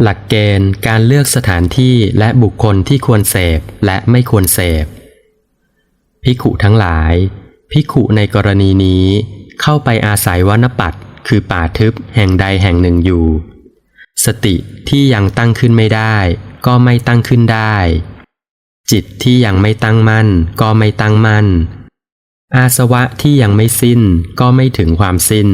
หลักเกณฑ์การเลือกสถานที่และบุคคลที่ควรเสพและไม่ควรเสพภิขุทั้งหลายภิขุในกรณีนี้เข้าไปอาศัยวณปัตคือป่าทึบแห่งใดแห่งหนึ่งอยู่ สติที่ยังตั้งขึ้นไม่ได้ ก็ไม่ตั้งขึ้นได้ จิตที่ยังไม่ตั้งมั่น ก็ไม่ตั้งมั่น อาสวะที่ยังไม่สิ้นก็ไม่ถึงความสิ้น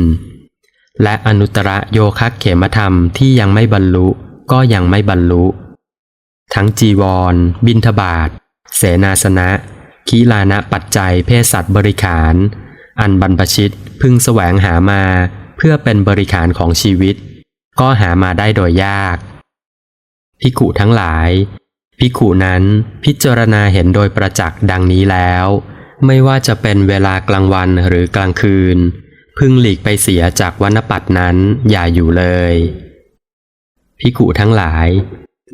และอนุตตรโยคะเขมธรรมที่ยังไม่บรรลุ ก็ยังไม่บรรลุ ทั้งจีวร บินทบาท เสนาสนะขีลานะปัจจัยเพศสัตว์บริขาร อันบรรพชิตพึงแสวงหามาเพื่อเป็นบริขารของชีวิต ก็หามาได้โดยยากภิกุทั้งหลายภิกุนั้นพิจารณาเห็นโดยประจักษ์ดังนี้แล้ว ไม่ว่าจะเป็นเวลากลางวันหรือกลางคืน พึงหลีกไปเสียจากวันปัตนั้นอย่าอยู่เลย ภิกขุทั้งหลาย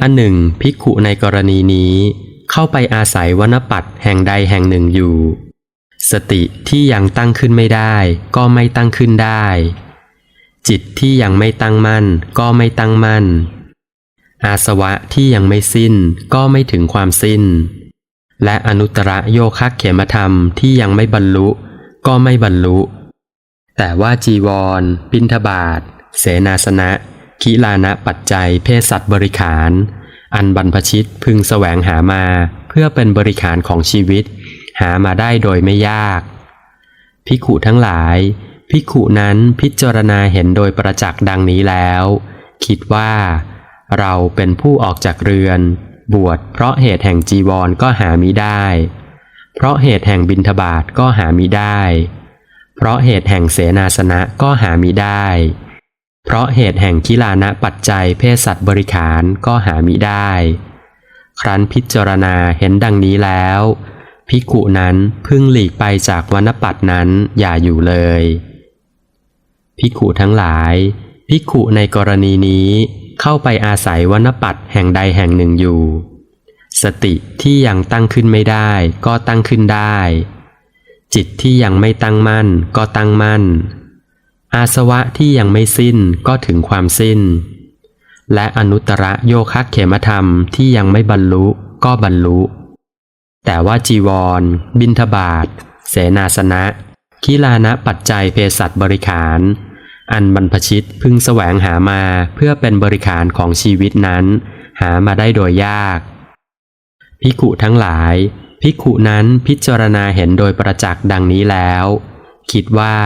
อันหนึ่งภิกขุในกรณีนี้ เข้าไปอาศัยวนปัตแห่งใดแห่งหนึ่งอยู่ สติที่ยังตั้งขึ้นไม่ได้ ก็ไม่ตั้งขึ้นได้ จิตที่ยังไม่ตั้งมั่น ก็ไม่ตั้งมั่น อาสวะที่ยังไม่สิ้นก็ไม่ถึงความสิ้น และอนุตตรโยคะเขมธรรมที่ยังไม่บรรลุ ก็ไม่บรรลุ แต่ว่าจีวร ปินทบาทเสนาสนะ ขีลานะปัจจัยเพศสัตว์บริขาร อันบรรพชิตพึงแสวงหามาเพื่อเป็นบริขารของชีวิต หามาได้โดยไม่ยากภิขุทั้งหลายภิขุนั้นพิจารณาเห็นโดยประจักษ์ดังนี้แล้ว คิดว่า เราเป็นผู้ออกจากเรือน บวชเพราะเหตุแห่งจีวรก็หามิได้ เพราะเหตุแห่งบินทบาทก็หามิได้ เพราะเหตุแห่งเสนาสนะก็หามิได้ เพราะเหตุแห่งกิลานะปัจจัยเพศสัตว์บริขารก็หามิได้ ครั้นพิจารณาเห็นดังนี้แล้วภิกขุนั้นพึ่งหลีกไปจากวนปัตนั้นอย่าอยู่เลยภิกขุทั้งหลายภิกขุในกรณีนี้เข้าไปอาศัยวนปัตแห่งใดแห่งหนึ่งอยู่ สติที่ยังตั้งขึ้นไม่ได้ก็ตั้งขึ้นได้ จิตที่ยังไม่ตั้งมั่นก็ตั้งมั่น อาสวะที่ยังไม่สิ้นก็ถึงความสิ้น และอนุตตรโยคะเขมธรรมที่ยังไม่บรรลุก็บรรลุ แต่ว่าจีวร บินทบาทเสนาสนะขีลานะปัจจัยเพศสัตว์บริขาร อันบรรพชิตพึงแสวงหามาเพื่อเป็นบริขารของชีวิตนั้น หามาได้โดยยากภิกขุทั้งหลายภิกขุนั้นพิจารณาเห็นโดยประจักษ์ดังนี้แล้ว คิดว่า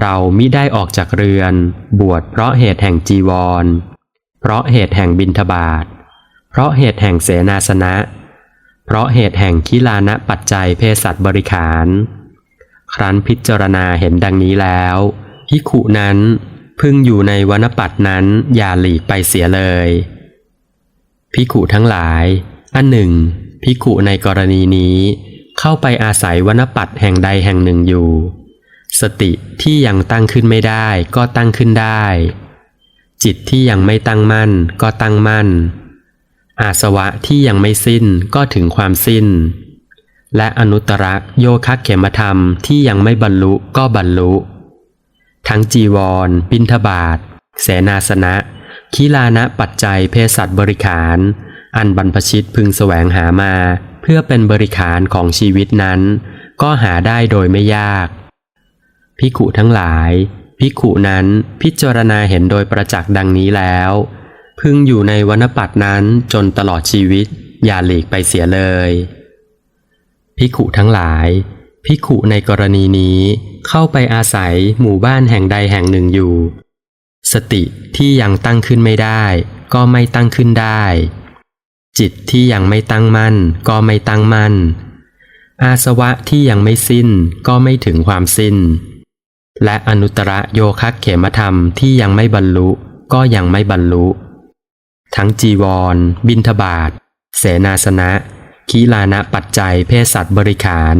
เรามิได้ออกจากเรือน บวชเพราะเหตุแห่งจีวร เพราะเหตุแห่งบินทบาท เพราะเหตุแห่งเสนาสนะ เพราะเหตุแห่งคิลานะปัจจัยเพศสัตว์บริขาร ครั้นพิจารณาเห็นดังนี้แล้วภิขุนั้นพึงอยู่ในวนปัตนั้นอย่าหลีกไปเสียเลยภิขุทั้งหลาย อันหนึ่งภิขุในกรณีนี้ เข้าไปอาศัยวนปัตแห่งใดแห่งหนึ่งอยู่ สติที่ยังตั้งขึ้นไม่ได้ก็ตั้งขึ้นได้ จิตที่ยังไม่ตั้งมั่นก็ตั้งมั่น อาสวะที่ยังไม่สิ้นก็ถึงความสิ้น และอนุตตรโยคะเขมธรรมที่ยังไม่บรรลุก็บรรลุ ทั้งจีวร บินทบาทเสนาสนะขีลานะปัจจัยเพศสัตว์บริขาร อันบรรพชิตพึงแสวงหามา เพื่อเป็นบริขารของชีวิตนั้น ก็หาได้โดยไม่ยาก ภิกขุทั้งหลายภิกขุนั้นพิจารณาเห็นโดยประจักษ์ดังนี้แล้ว พึงอยู่ในวนปัตนั้นจนตลอดชีวิต อย่าหลีกไปเสียเลยภิกขุทั้งหลายภิกขุในกรณีนี้เข้าไปอาศัยหมู่บ้านแห่งใดแห่งหนึ่งอยู่ สติที่ยังตั้งขึ้นไม่ได้ ก็ไม่ตั้งขึ้นได้ จิตที่ยังไม่ตั้งมั่น ก็ไม่ตั้งมั่น อาสวะที่ยังไม่สิ้นก็ไม่ถึงความสิ้น และอนุตตรโยคะเขมธรรมที่ยังไม่บรรลุก็ยังไม่บรรลุ ทั้งจีวร บินทบาทเสนาสนะขีลานะปัจจัยเพศสัตว์บริขาร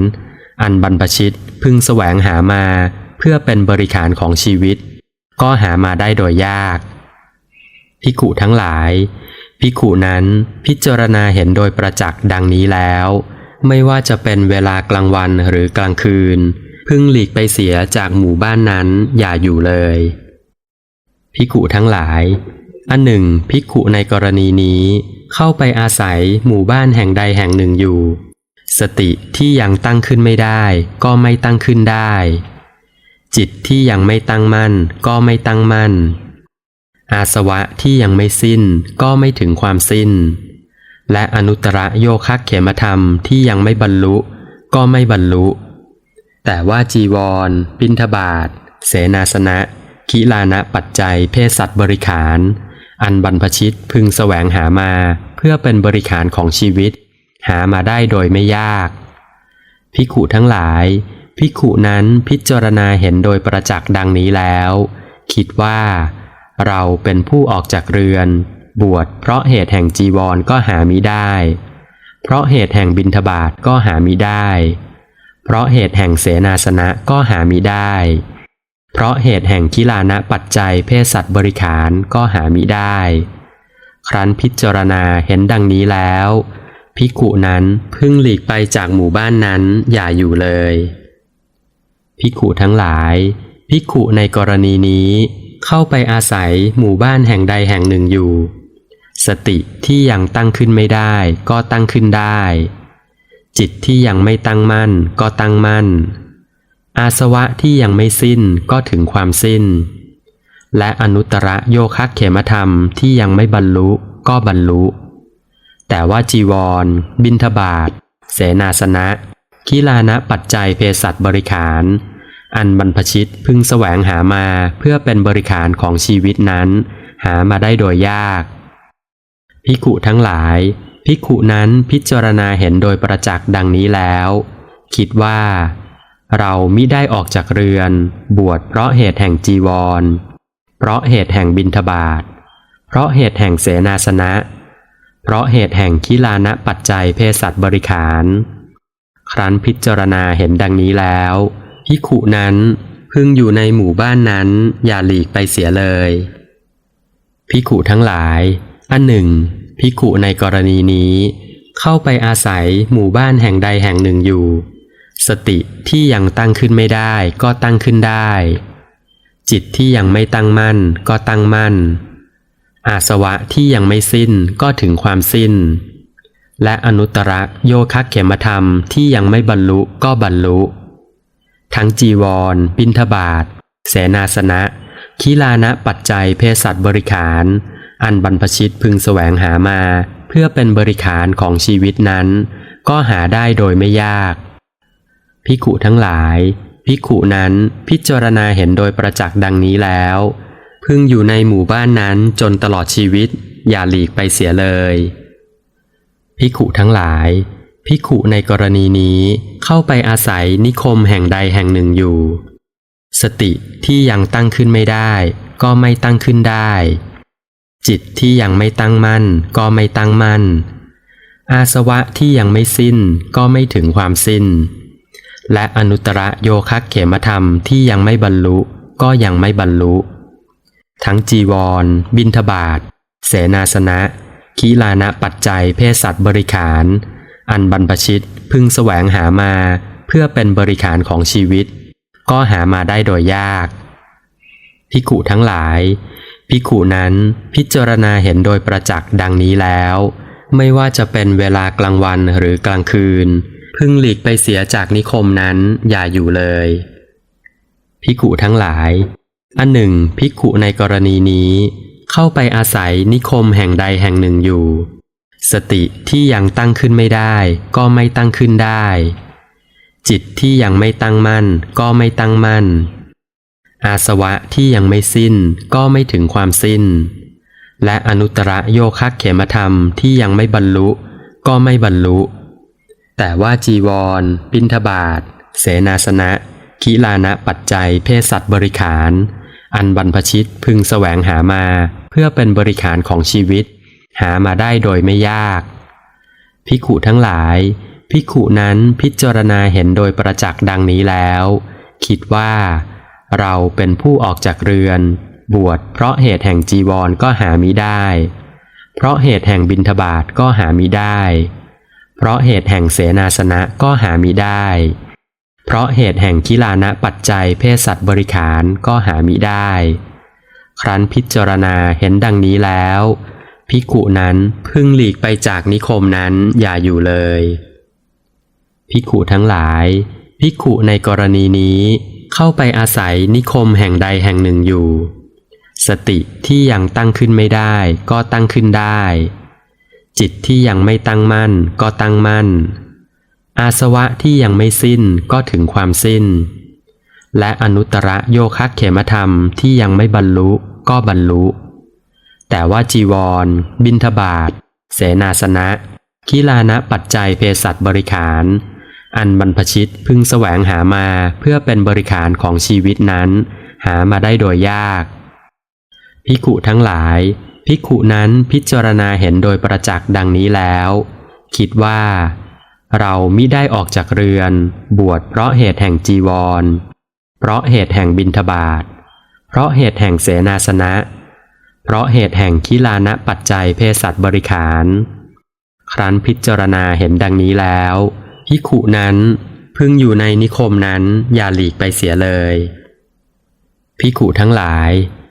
อันบรรพชิตพึงแสวงหามาเพื่อเป็นบริขารของชีวิต ก็หามาได้โดยยากภิกุทั้งหลายภิกุนั้นพิจารณาเห็นโดยประจักษ์ดังนี้แล้ว ไม่ว่าจะเป็นเวลากลางวันหรือกลางคืน พึงหลีกไปเสียจากหมู่บ้านนั้นอย่าอยู่เลยภิกุทั้งหลาย อันหนึ่งภิกุในกรณีนี้เข้าไปอาศัยหมู่บ้านแห่งใดแห่งหนึ่งอยู่ สติที่ยังตั้งขึ้นไม่ได้ ก็ไม่ตั้งขึ้นได้ จิตที่ยังไม่ตั้งมั่น ก็ไม่ตั้งมั่น อาสวะที่ยังไม่สิ้นก็ไม่ถึงความสิ้น และอนุตตรโยคักเขมธรรมที่ยังไม่บรรลุ ก็ไม่บรรลุ แต่ว่าจีวร บิณฑบาตเสนาสนะคิลานะปัจจัย เพศสัตว์บริขาร อันบรรพชิตพึงแสวงหามาเพื่อเป็นบริขารของชีวิต หามาได้โดยไม่ยาก พิขุทั้งหลาย พิขุนั้นพิจารณาเห็นโดยประจักษ์ดังนี้แล้ว คิดว่า เราเป็นผู้ออกจากเรือน บวชเพราะเหตุแห่งจีวรก็หามิได้ เพราะเหตุแห่งบิณฑบาตก็หามิได้ เพราะเหตุแห่งเสนาสนะก็หามิได้ เพราะเหตุแห่งกิลานะปัจจัยเพศสัตว์บริขารก็หามิได้ ครั้นพิจารณาเห็นดังนี้แล้วภิกุนั้นพึ่งหลีกไปจากหมู่บ้านนั้นอย่าอยู่เลยภิกุทั้งหลายภิกุในกรณีนี้เข้าไปอาศัยหมู่บ้านแห่งใดแห่งหนึ่งอยู่ สติที่ยังตั้งขึ้นไม่ได้ก็ตั้งขึ้นได้ จิตที่ยังไม่ตั้งมั่นก็ตั้งมั่น อาสวะที่ยังไม่สิ้นก็ถึงความสิ้น และอนุตตรโยคักเขมธรรมที่ยังไม่บรรลุก็บรรลุ แต่ว่าจีวร บินทบาทเสนาสนะคิลานะปัจจัยเพศัตบริขาร อันบรรพชิตพึงแสวงหามาเพื่อเป็นบริขารของชีวิตนั้น หามาได้โดยยากภิกุทั้งหลาย ภิกขุนั้นพิจารณาเห็นโดยประจักษ์ดังนี้แล้ว คิดว่า เรามิได้ออกจากเรือน บวชเพราะเหตุแห่งจีวร เพราะเหตุแห่งบินทบาท เพราะเหตุแห่งเสนาสนะ เพราะเหตุแห่งคิลานะปัจจัยเพศสัตว์บริขาร ครั้นพิจารณาเห็นดังนี้แล้วภิกขุนั้นพึงอยู่ในหมู่บ้านนั้นอย่าหลีกไปเสียเลยภิกขุทั้งหลาย อันหนึ่ง ภิกขุในกรณีนี้ เข้าไปอาศัยหมู่บ้านแห่งใดแห่งหนึ่งอยู่ สติที่ยังตั้งขึ้นไม่ได้ก็ตั้งขึ้นได้ จิตที่ยังไม่ตั้งมั่นก็ตั้งมั่น อาสวะที่ยังไม่สิ้นก็ถึงความสิ้น และอนุตตรโยคักเขมธรรมที่ยังไม่บรรลุก็บรรลุ ทั้งจีวร บินทบาทเสนาสนะ คิลานะปัจจัยเพศสัตว์บริขาร อันบรรพชิตพึงแสวงหามา เพื่อเป็นบริขารของชีวิตนั้น ก็หาได้โดยไม่ยากภิกุทั้งหลายภิกุนั้นพิจารณาเห็นโดยประจักษ์ดังนี้แล้ว พึงอยู่ในหมู่บ้านนั้นจนตลอดชีวิต อย่าหลีกไปเสียเลยภิกุทั้งหลายภิกุในกรณีนี้เข้าไปอาศัยนิคมแห่งใดแห่งหนึ่งอยู่ สติที่ยังตั้งขึ้นไม่ได้ ก็ไม่ตั้งขึ้นได้ จิตที่ยังไม่ตั้งมั่น ก็ไม่ตั้งมั่น อาสวะที่ยังไม่สิ้นก็ไม่ถึงความสิ้น และอนุตตรโยคักเขมธรรมที่ยังไม่บรรลุก็ยังไม่บรรลุ ทั้งจีวร บินทบาทเสนาสนะคีลานะปัจจัยเพศสัตว์บริขาร อันบรรพชิตพึงแสวงหามาเพื่อเป็นบริขารของชีวิต ก็หามาได้โดยยากภิกุทั้งหลาย ภิกขุนั้นพิจารณาเห็นโดยประจักษ์ดังนี้แล้ว ไม่ว่าจะเป็นเวลากลางวันหรือกลางคืน พึงหลีกไปเสียจากนิคมนั้นอย่าอยู่เลย ภิกขุทั้งหลาย อันหนึ่งภิกขุในกรณีนี้ เข้าไปอาศัยนิคมแห่งใดแห่งหนึ่งอยู่ สติที่ยังตั้งขึ้นไม่ได้ก็ไม่ตั้งขึ้นได้ จิตที่ยังไม่ตั้งมั่นก็ไม่ตั้งมั่น อาสวะที่ยังไม่สิ้นก็ไม่ถึงความสิ้น และอนุตตรโยคักเขมธรรมที่ยังไม่บรรลุก็ไม่บรรลุ แต่ว่าจีวรปินทบาท เสนาสนะคิลานะปัจจัย เพศสัตว์บริขาร อันบรรพชิตพึงแสวงหามา เพื่อเป็นบริขารของชีวิต หามาได้โดยไม่ยาก ภิกขุทั้งหลาย ภิกขุนั้นพิจารณาเห็นโดยประจักษ์ดังนี้แล้ว คิดว่า เราเป็นผู้ออกจากเรือน บวชเพราะเหตุแห่งจีวรก็หามิได้ เพราะเหตุแห่งบินทบาทก็หามิได้ เพราะเหตุแห่งเสนาสนะก็หามิได้ เพราะเหตุแห่งกิลานะปัจจัยเพศสัตว์บริขารก็หามิได้ ครั้นพิจารณาเห็นดังนี้แล้วภิกขุนั้นพึงหลีกไปจากนิคมนั้นอย่าอยู่เลยภิกขุทั้งหลายภิกขุในกรณีนี้ เข้าไปอาศัยนิคมแห่งใดแห่งหนึ่งอยู่ สติที่ยังตั้งขึ้นไม่ได้ก็ตั้งขึ้นได้ จิตที่ยังไม่ตั้งมั่นก็ตั้งมั่น อาสวะที่ยังไม่สิ้นก็ถึงความสิ้น และอนุตตรโยคะเขมธรรมที่ยังไม่บรรลุก็บรรลุ แต่ว่าจีวร บินทบาทเสนาสนะ กิลานะปัจจัยเภสัชบริขาร อันบรรพชิตพึงแสวงหามาเพื่อเป็นบริขารของชีวิตนั้น หามาได้โดยยาก ภิกขุทั้งหลาย ภิกขุนั้นพิจารณาเห็นโดยประจักษ์ดังนี้แล้ว คิดว่า เรามิได้ออกจากเรือน บวชเพราะเหตุแห่งจีวร เพราะเหตุแห่งบินทบาท เพราะเหตุแห่งเสนาสนะ เพราะเหตุแห่งคิลานะปัจจัยเภสัชบริขาร ครั้นพิจารณาเห็นดังนี้แล้ว ภิกขุนั้นพึงอยู่ในนิคมนั้นอย่าหลีกไปเสียเลย ภิกขุทั้งหลาย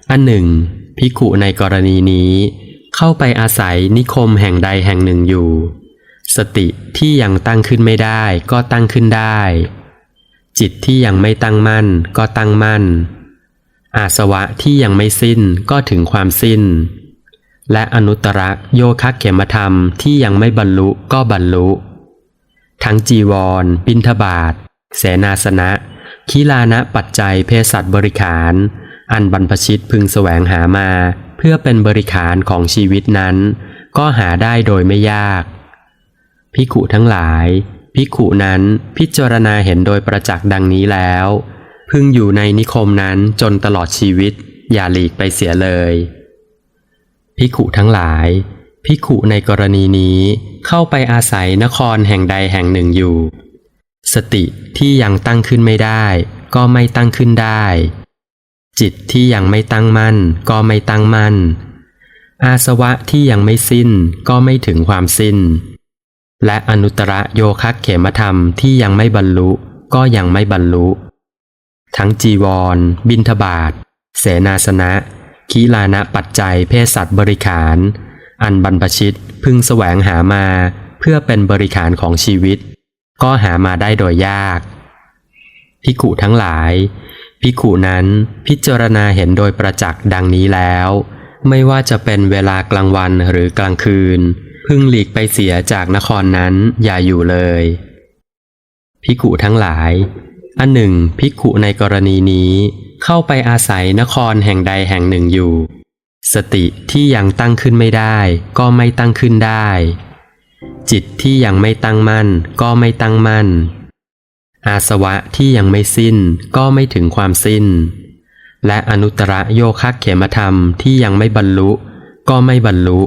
อันหนึ่ง ภิกขุในกรณีนี้ เข้าไปอาศัยนิคมแห่งใดแห่งหนึ่งอยู่ สติที่ยังตั้งขึ้นไม่ได้ก็ตั้งขึ้นได้ จิตที่ยังไม่ตั้งมั่นก็ตั้งมั่น อาสวะที่ยังไม่สิ้นก็ถึงความสิ้น และอนุตตรโยคะเขมธรรมที่ยังไม่บรรลุก็บรรลุ ทั้งจีวร บินทบาทเสนาสนะคีลานะปัจจัยเภสัชบริขาร อันบรรพชิตพึงแสวงหามา เพื่อเป็นบริขารของชีวิตนั้น ก็หาได้โดยไม่ยากภิขุทั้งหลายภิขุนั้นพิจารณาเห็นโดยประจักษ์ดังนี้แล้ว พึงอยู่ในนิคมนั้นจนตลอดชีวิต อย่าหลีกไปเสียเลยภิขุทั้งหลาย ภิกขุในกรณีนี้เข้าไปอาศัยนครแห่งใดแห่งหนึ่งอยู่ สติที่ยังตั้งขึ้นไม่ได้ ก็ไม่ตั้งขึ้นได้ จิตที่ยังไม่ตั้งมั่น ก็ไม่ตั้งมั่น อาสวะที่ยังไม่สิ้นก็ไม่ถึงความสิ้น และอนุตตรโยคะเขมธรรมที่ยังไม่บรรลุก็ยังไม่บรรลุ ทั้งจีวร บินทบาทเสนาสนะ คีลานะปัจจัยเพศสัตว์บริขาร อันบรรพชิตพึงแสวงหามาเพื่อเป็นบริขารของชีวิต ก็หามาได้โดยยากภิกุทั้งหลายภิกุนั้นพิจารณาเห็นโดยประจักษ์ดังนี้แล้ว ไม่ว่าจะเป็นเวลากลางวันหรือกลางคืน พึงหลีกไปเสียจากนครนั้นอย่าอยู่เลยภิกุทั้งหลาย อันหนึ่งภิกุในกรณีนี้เข้าไปอาศัยนครแห่งใดแห่งหนึ่งอยู่ สติที่ยังตั้งขึ้นไม่ได้ ก็ไม่ตั้งขึ้นได้ จิตที่ยังไม่ตั้งมั่น ก็ไม่ตั้งมั่น อาสวะที่ยังไม่สิ้น ก็ไม่ถึงความสิ้น และอนุตตรโยคะเขมธรรมที่ยังไม่บรรลุ ก็ไม่บรรลุ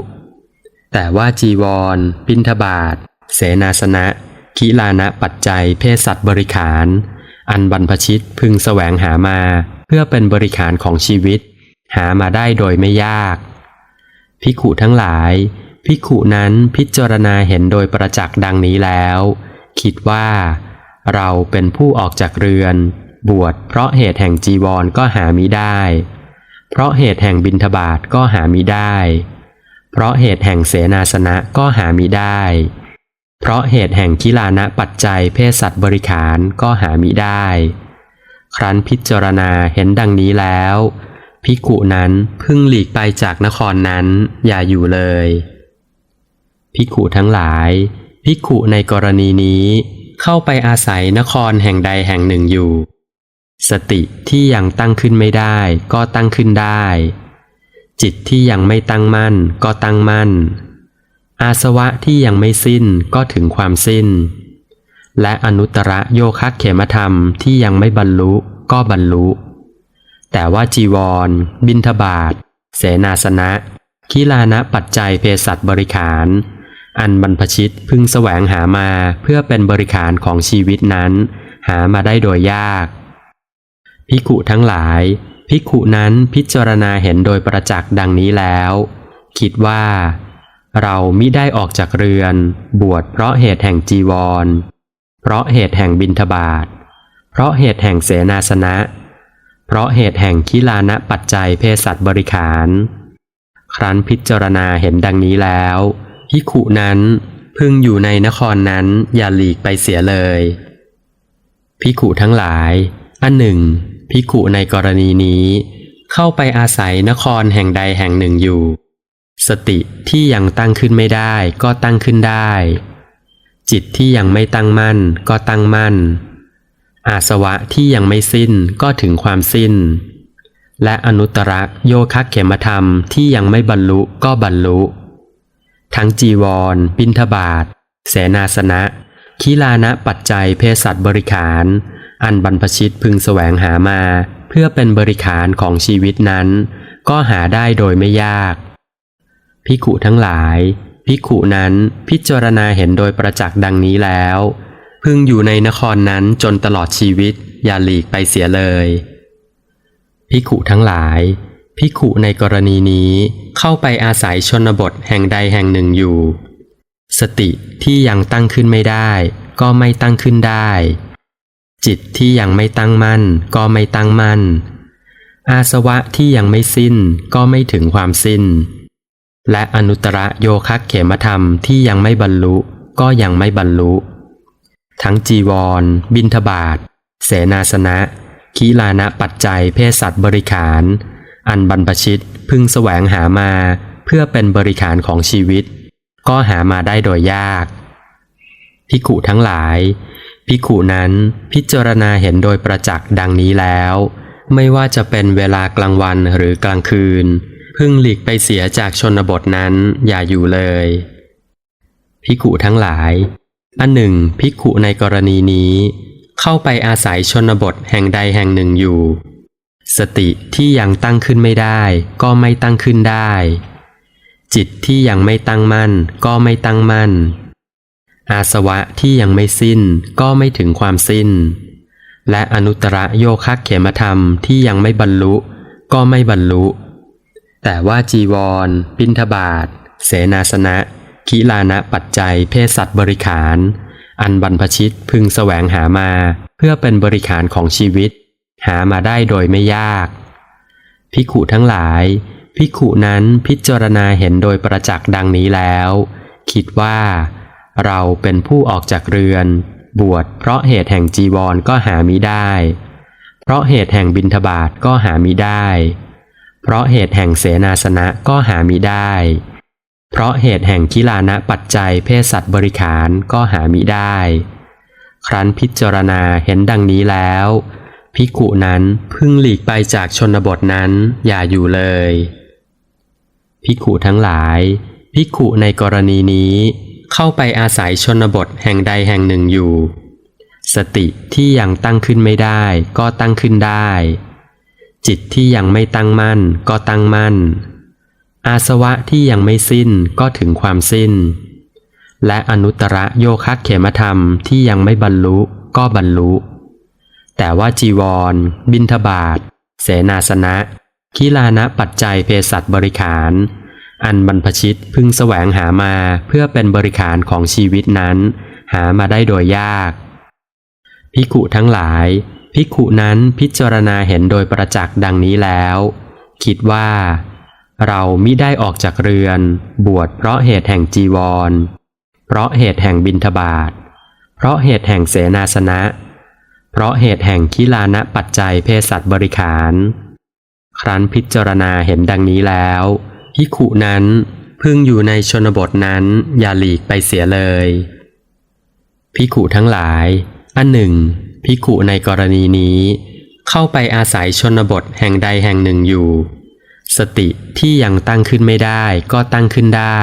แต่ว่าจีวรปินทบาทเสนาสนะคิลานะปัจจัยเพศสัตว์บริขาร อันบรรพชิตพึงแสวงหามา เพื่อเป็นบริขารของชีวิต หามาได้โดยไม่ยากภิขุทั้งหลายภิขุนั้นพิจารณาเห็นโดยประจักษ์ดังนี้แล้ว คิดว่า เราเป็นผู้ออกจากเรือน บวชเพราะเหตุแห่งจีวรก็หามิได้ เพราะเหตุแห่งบินทบาทก็หามิได้ เพราะเหตุแห่งเสนาสนะก็หามิได้ เพราะเหตุแห่งกิลานะปัจจัยเพศสัตว์บริขารก็หามิได้ ครั้นพิจารณาเห็นดังนี้แล้ว ภิกขุนั้นพึ่งหลีกไปจากนครนั้นอย่าอยู่เลย ภิกขุทั้งหลาย ภิกขุในกรณีนี้เข้าไปอาศัยนครแห่งใดแห่งหนึ่งอยู่ สติที่ยังตั้งขึ้นไม่ได้ก็ตั้งขึ้นได้ จิตที่ยังไม่ตั้งมั่นก็ตั้งมั่น อาสวะที่ยังไม่สิ้นก็ถึงความสิ้น และอนุตตรโยคะเขมธรรมที่ยังไม่บรรลุก็บรรลุ แต่ว่าจีวร บินทบาทเสนาสนะคิลานะปัจจัยเภสัชบริขาร อันบรรพชิตพึงแสวงหามาเพื่อเป็นบริขารของชีวิตนั้น หามาได้โดยยากภิกขุทั้งหลายภิกขุนั้นพิจารณาเห็นโดยประจักษ์ดังนี้แล้ว คิดว่า เรามิได้ออกจากเรือน บวชเพราะเหตุแห่งจีวร เพราะเหตุแห่งบินทบาทเพราะเหตุแห่งเสนาสนะ เพราะเหตุแห่งคิลานะปัจจัยเพศสัตว์บริขาร ครั้นพิจารณาเห็นดังนี้แล้วพิขุนั้นพึงอยู่ในนครนั้นอย่าหลีกไปเสียเลยพิขุทั้งหลายอันหนึ่งพิขุในกรณีนี้ เข้าไปอาศัยนครแห่งใดแห่งหนึ่งอยู่ สติที่ยังตั้งขึ้นไม่ได้ก็ตั้งขึ้นได้ จิตที่ยังไม่ตั้งมั่นก็ตั้งมั่น อาสวะที่ยังไม่สิ้นก็ถึงความสิ้น และอนุตตรักโยคะเขมธรรมที่ยังไม่บรรลุก็บรรลุ ทั้งจีวร บินทบาทเสนาสนะคีลานะปัจจัยเพศสัตว์บริขาร อันบรรพชิตพึงแสวงหามา เพื่อเป็นบริขารของชีวิตนั้น ก็หาได้โดยไม่ยาก พิขุทั้งหลาย พิขุนั้นพิจารณาเห็นโดยประจักษ์ดังนี้แล้ว พึงอยู่ในนครนั้นจนตลอดชีวิต อย่าหลีกไปเสียเลยพิขุทั้งหลายพิขุในกรณีนี้เข้าไปอาศัยชนบทแห่งใดแห่งหนึ่งอยู่ สติที่ยังตั้งขึ้นไม่ได้ ก็ไม่ตั้งขึ้นได้ จิตที่ยังไม่ตั้งมั่น ก็ไม่ตั้งมั่น อาสวะที่ยังไม่สิ้นก็ไม่ถึงความสิ้น และอนุตตรโยคะเขมธรรมที่ยังไม่บรรลุก็ยังไม่บรรลุ ทั้งจีวร บินทบาทเสนาสนะคีลานะปัจจัยเพศสัตว์บริขาร อันบรรพชิตพึงแสวงหามาเพื่อเป็นบริขารของชีวิต ก็หามาได้โดยยาก พิขุทั้งหลาย พิขุนั้นพิจารณาเห็นโดยประจักษ์ดังนี้แล้ว ไม่ว่าจะเป็นเวลากลางวันหรือกลางคืน พึ่งหลีกไปเสียจากชนบทนั้นอย่าอยู่เลย พิขุทั้งหลาย อันหนึ่งพิขุในกรณีนี้ เข้าไปอาศัยชนบทแห่งใดแห่งหนึ่งอยู่ สติที่ยังตั้งขึ้นไม่ได้ ก็ไม่ตั้งขึ้นได้ จิตที่ยังไม่ตั้งมั่น ก็ไม่ตั้งมั่น อาสวะที่ยังไม่สิ้นก็ไม่ถึงความสิ้น และอนุตตรโยคะเขมธรรมที่ยังไม่บรรลุ ก็ไม่บรรลุ แต่ว่าจีวรปินทบาทเสนาสนะ คิลานะปัจจัยเพศสัตว์บริขาร อันบรรพชิตพึงแสวงหามา เพื่อเป็นบริขารของชีวิต หามาได้โดยไม่ยาก พิขุทั้งหลาย พิขุนั้นพิจารณาเห็นโดยประจักษ์ดังนี้แล้ว คิดว่า เราเป็นผู้ออกจากเรือน บวชเพราะเหตุแห่งจีวรก็หามิได้ เพราะเหตุแห่งบินทบาทก็หามิได้ เพราะเหตุแห่งเสนาสนะก็หามิได้ เพราะเหตุแห่งกิลานะปัจจัยเพศสัตว์บริขารก็หามิได้ ครั้นพิจารณาเห็นดังนี้แล้ว ภิกขุนั้นพึงหลีกไปจากชนบทนั้นอย่าอยู่เลย ภิกขุทั้งหลาย ภิกขุในกรณีนี้เข้าไปอาศัยชนบทแห่งใดแห่งหนึ่งอยู่ สติที่ยังตั้งขึ้นไม่ได้ก็ตั้งขึ้นได้ จิตที่ยังไม่ตั้งมั่นก็ตั้งมั่น อาสวะที่ยังไม่สิ้นก็ถึงความสิ้น และอนุตตรโยคะเขมธรรมที่ยังไม่บรรลุก็บรรลุ แต่ว่าจีวร บินทบาทเสนาสนะคิลานะปัจจัยเพศสัตว์บริขาร อันบรรพชิตพึงแสวงหามาเพื่อเป็นบริขารของชีวิตนั้น หามาได้โดยยาก พิขุทั้งหลาย พิขุนั้นพิจารณาเห็นโดยประจักษ์ดังนี้แล้ว คิดว่า เรามิได้ออกจากเรือน บวชเพราะเหตุแห่งจีวร เพราะเหตุแห่งบินทบาท เพราะเหตุแห่งเสนาสนะ เพราะเหตุแห่งคิลานะปัจจัยเพศสัตว์บริขาร ครั้นพิจารณาเห็นดังนี้แล้วพิขุนั้นพึงอยู่ในชนบทนั้นอย่าหลีกไปเสียเลยพิขุทั้งหลาย อันหนึ่งพิขุในกรณีนี้ เข้าไปอาศัยชนบทแห่งใดแห่งหนึ่งอยู่ สติที่ยังตั้งขึ้นไม่ได้ก็ตั้งขึ้นได้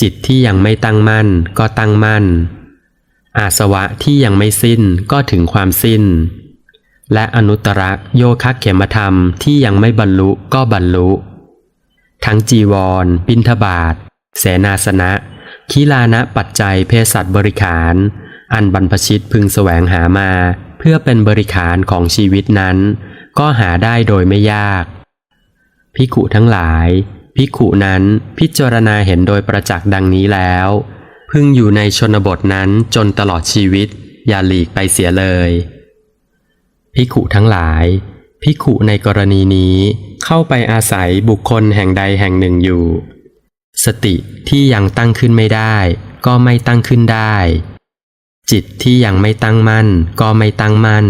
จิตที่ยังไม่ตั้งมั่นก็ตั้งมั่น อาสวะที่ยังไม่สิ้นก็ถึงความสิ้น และอนุตตรโยคะเขมธรรมที่ยังไม่บรรลุก็บรรลุ ทั้งจีวรปินทบาทเสนาสนะคีลานะปัจจัยเพศสัตว์บริขาร อันบรรพชิตพึงแสวงหามา เพื่อเป็นบริขารของชีวิตนั้น ก็หาได้โดยไม่ยาก พิขุทั้งหลาย พิขุนั้นพิจารณาเห็นโดยประจักษ์ดังนี้แล้ว พึงอยู่ในชนบทนั้นจนตลอดชีวิต อย่าหลีกไปเสียเลย พิขุทั้งหลายภิกขุในกรณีนี้เข้าไปอาศัยบุคคลแห่งใดแห่งหนึ่งอยู่ สติที่ยังตั้งขึ้นไม่ได้ ก็ไม่ตั้งขึ้นได้ จิตที่ยังไม่ตั้งมั่น ก็ไม่ตั้งมั่น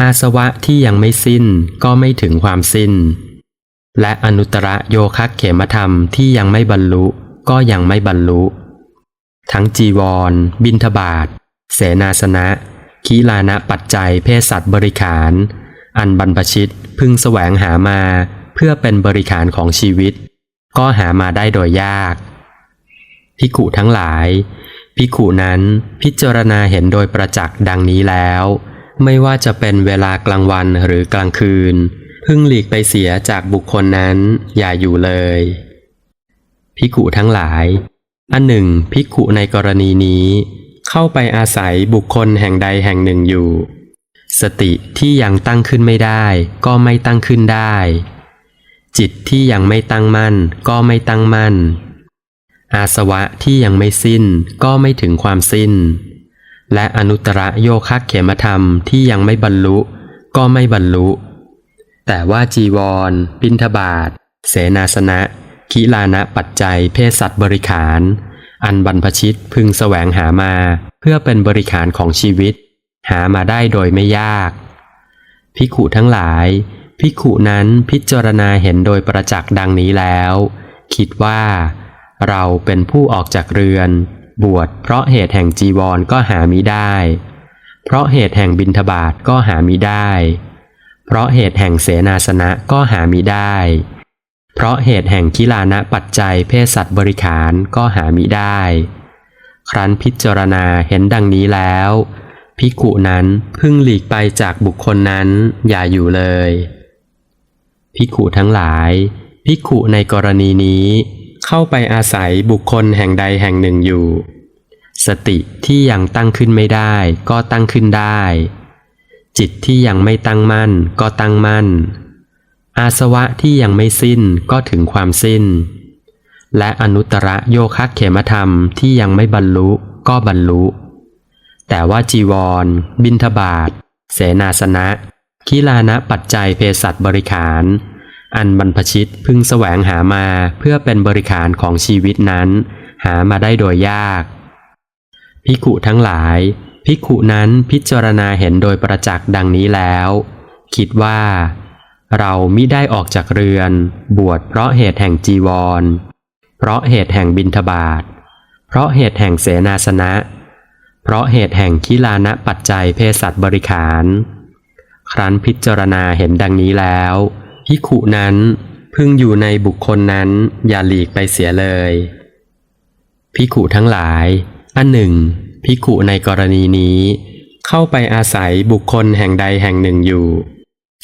อาสวะที่ยังไม่สิ้นก็ไม่ถึงความสิ้น และอนุตตรโยคะเขมธรรมที่ยังไม่บรรลุก็ยังไม่บรรลุ ทั้งจีวร บินทบาทเสนาสนะขีลานะปัจจัยเพศสัตว์บริขาร อันบรรพชิตพึงแสวงหามาเพื่อเป็นบริขารของชีวิต ก็หามาได้โดยยากภิกุทั้งหลายภิกุนั้นพิจารณาเห็นโดยประจักษ์ดังนี้แล้ว ไม่ว่าจะเป็นเวลากลางวันหรือกลางคืน พึงหลีกไปเสียจากบุคคลนั้นอย่าอยู่เลยภิกุทั้งหลาย อันหนึ่งภิกุในกรณีนี้ เข้าไปอาศัยบุคคลแห่งใดแห่งหนึ่งอยู่ สติที่ยังตั้งขึ้นไม่ได้ ก็ไม่ตั้งขึ้นได้ จิตที่ยังไม่ตั้งมั่น ก็ไม่ตั้งมั่น อาสวะที่ยังไม่สิ้นก็ไม่ถึงความสิ้น และอนุตตรโยคะเขมธรรมที่ยังไม่บรรลุ ก็ไม่บรรลุ แต่ว่าจีวรปินทบาท เสนาสนะคิลานะปัจจัย เพศสัตว์บริขาร อันบรรพชิตพึงแสวงหามา เพื่อเป็นบริขารของชีวิต หามาได้โดยไม่ยากภิขุทั้งหลายภิขุนั้นพิจารณาเห็นโดยประจักษ์ดังนี้แล้ว คิดว่า เราเป็นผู้ออกจากเรือน บวชเพราะเหตุแห่งจีวรก็หามิได้ เพราะเหตุแห่งบินทบาทก็หามิได้ เพราะเหตุแห่งเสนาสนะก็หามิได้ เพราะเหตุแห่งกิลานะปัจจัยเพศสัตว์บริขารก็หามิได้ ครั้นพิจารณาเห็นดังนี้แล้ว ภิกขุนั้นพึ่งหลีกไปจากบุคคลนั้นอย่าอยู่เลย ภิกขุทั้งหลาย ภิกขุในกรณีนี้เข้าไปอาศัยบุคคลแห่งใดแห่งหนึ่งอยู่ สติที่ยังตั้งขึ้นไม่ได้ก็ตั้งขึ้นได้ จิตที่ยังไม่ตั้งมั่นก็ตั้งมั่น อาสวะที่ยังไม่สิ้นก็ถึงความสิ้น และอนุตตรโยคะเขมธรรมที่ยังไม่บรรลุก็บรรลุ แต่ว่าจีวร บินทบาท เสนาสนะคิลานะปัจจัยเพศัตบริขาร อันบรรพชิตพึงแสวงหามาเพื่อเป็นบริขารของชีวิตนั้น หามาได้โดยยากภิกุทั้งหลาย ภิกขุนั้นพิจารณาเห็นโดยประจักษ์ดังนี้แล้ว คิดว่า เรามิได้ออกจากเรือน บวชเพราะเหตุแห่งจีวร เพราะเหตุแห่งบินทบาท เพราะเหตุแห่งเสนาสนะ เพราะเหตุแห่งคิลานะปัจจัยเพศสัตว์บริขาร ครั้นพิจารณาเห็นดังนี้แล้วภิกขุนั้นพึงอยู่ในบุคคลนั้นอย่าหลีกไปเสียเลยภิกขุทั้งหลาย อันหนึ่ง ภิกขุในกรณีนี้ เข้าไปอาศัยบุคคลแห่งใดแห่งหนึ่งอยู่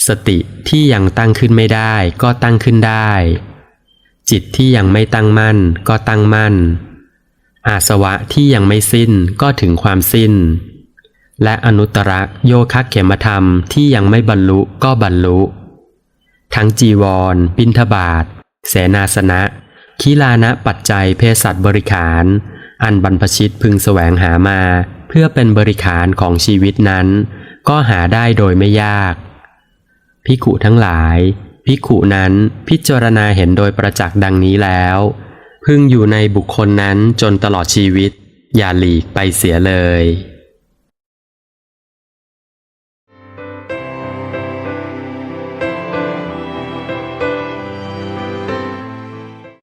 สติที่ยังตั้งขึ้นไม่ได้ก็ตั้งขึ้นได้ จิตที่ยังไม่ตั้งมั่นก็ตั้งมั่น อาสวะที่ยังไม่สิ้นก็ถึงความสิ้น และอนุตตรโยคะเขมธรรมที่ยังไม่บรรลุก็บรรลุ ทั้งจีวรบินทบาทเสนาสนะ คีลานะปัจจัยเพศสัตว์บริขาร อันบรรพชิตพึงแสวงหามา เพื่อเป็นบริขารของชีวิตนั้น ก็หาได้โดยไม่ยาก พิขุทั้งหลาย พิขุนั้นพิจารณาเห็นโดยประจักษ์ดังนี้แล้ว พึงอยู่ในบุคคลนั้นจนตลอดชีวิต อย่าหลีกไปเสียเลย